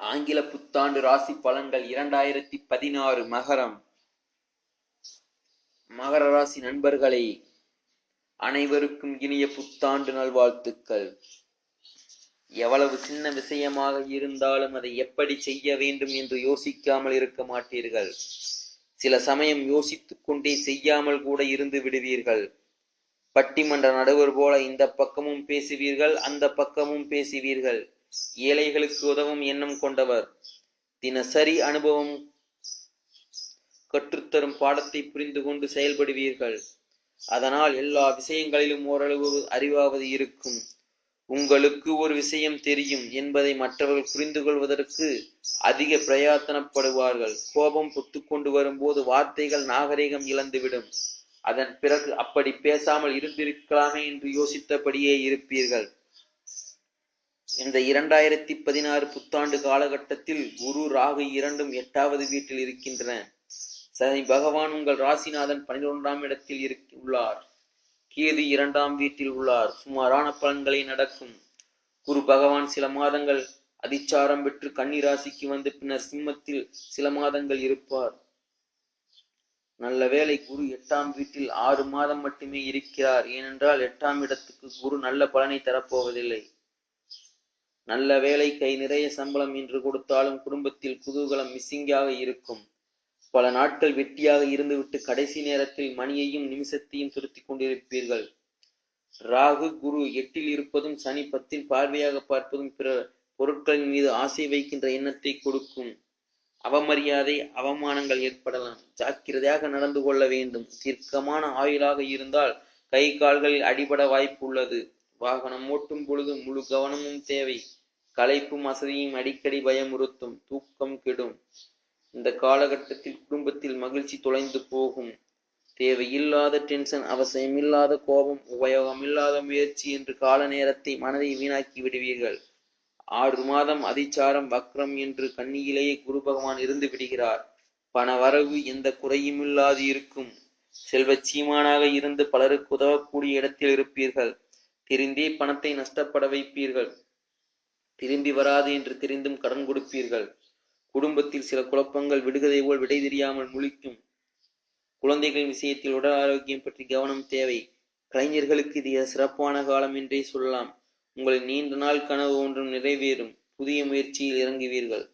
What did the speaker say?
ஆங்கில புத்தாண்டு ராசி பலன்கள் இரண்டாயிரத்தி பதினாறு மகரம். மகர ராசி நண்பர்களை அனைவருக்கும் இனிய புத்தாண்டு நல்வாழ்த்துக்கள். எவ்வளவு சின்ன விஷயமாக இருந்தாலும் அதை எப்படி செய்ய வேண்டும் என்று யோசிக்காமல் இருக்க மாட்டீர்கள். சில சமயம் யோசித்துக் கொண்டே செய்யாமல் கூட இருந்து விடுவீர்கள். பட்டிமன்ற நடுவர் போல இந்த பக்கமும் பேசுவீர்கள் அந்த பக்கமும் பேசுவீர்கள். ஏழைகளுக்கு உதவும் எண்ணம் கொண்டவர். தினசரி அனுபவம் கற்றுத்தரும் பாடத்தை புரிந்து கொண்டு செயல்படுவீர்கள். அதனால் எல்லா விஷயங்களிலும் ஓரளவு அறிவாவது இருக்கும். உங்களுக்கு ஒரு விஷயம் தெரியும் என்பதை மற்றவர்கள் புரிந்து கொள்வதற்கு அதிக பிரயாத்தனப்படுவார்கள். கோபம் பொத்துக்கொண்டு வரும்போது வார்த்தைகள் நாகரிகம் இழந்துவிடும். அதன் பிறகு அப்படி பேசாமல் இருந்திருக்கலாமே என்று யோசித்தபடியே இருப்பீர்கள். இந்த இரண்டாயிரத்தி பதினாறு புத்தாண்டு காலகட்டத்தில் குரு ராகு இரண்டும் எட்டாவது வீட்டில் இருக்கின்றன. சனி பகவான் உங்கள் ராசிநாதன் பனிரெண்டாம் இடத்தில் இருக் உள்ளார். கேது இரண்டாம் வீட்டில் உள்ளார். சுமாரான பலன்களை நடக்கும். குரு பகவான் சில மாதங்கள் அதிச்சாரம் பெற்று கன்னி ராசிக்கு வந்து பின்னர் சிம்மத்தில் சில மாதங்கள் இருப்பார். நல்ல வேளை குரு எட்டாம் வீட்டில் ஆறு மாதம் மட்டுமே இருக்கிறார். ஏனென்றால் எட்டாம் இடத்துக்கு குரு நல்ல பலனை தரப்போவதில்லை. நல்ல வேலை கை நிறைய சம்பளம் என்று கொடுத்தாலும் குடும்பத்தில் குதூகலம் மிஸ்ஸிங்காக இருக்கும். பல நாட்கள் வெட்டியாக இருந்துவிட்டு கடைசி நேரத்தில் மணியையும் நிமிஷத்தையும் துருத்தி கொண்டிருப்பீர்கள். ராகு குரு எட்டில் இருப்பதும் சனி பத்தில் பார்வையாக பார்ப்பதும் பிற பொருட்களின் மீது ஆசை வைக்கின்ற எண்ணத்தை கொடுக்கும். அவமரியாதை அவமானங்கள் ஏற்படலாம். ஜாக்கிரதையாக நடந்து கொள்ள வேண்டும். தீர்க்கமான ஆயுளாக இருந்தால் கை கால்களில் அடிபட வாய்ப்பு உள்ளது. வாகனம் ஓட்டும் பொழுது முழு கவனமும் தேவை. களைப்பும் அசதியும் அடிக்கடி பயமுறுத்தும் தூக்கம் கெடும். இந்த காலகட்டத்தில் குடும்பத்தில் மகிழ்ச்சி தொலைந்து போகும். தேவையில்லாத டென்ஷன் அவசியமில்லாத கோபம் உபயோகமில்லாத முயற்சி என்று கால நேரத்தை மனதை வீணாக்கி விடுவீர்கள். ஆறு மாதம் அதிச்சாரம் வக்ரம் என்று கண்ணியிலேயே குரு பகவான் இருந்து விடுகிறார். பண வரவு எந்த குறையுமில்லாது இருக்கும். செல்வ சீமானாக இருந்து பலருக்கு உதவக்கூடிய இடத்தில் இருப்பீர்கள். தெரிந்தே பணத்தை நஷ்டப்பட வைப்பீர்கள். திரும்பி வராது என்று தெரிந்தும் கடன் கொடுப்பீர்கள். குடும்பத்தில் சில குழப்பங்கள் விடுகதை போல் விடை தெரியாமல் முழிக்கும். குழந்தைகளின் விஷயத்தில் உடல் ஆரோக்கியம் பற்றி கவனம் தேவை. கலைஞர்களுக்கு இது சிறப்பான காலம் என்றே சொல்லலாம். உங்களின் நீண்ட நாள் கனவு ஒன்றும் நிறைவேறும். புதிய முயற்சியில் இறங்குவீர்கள்.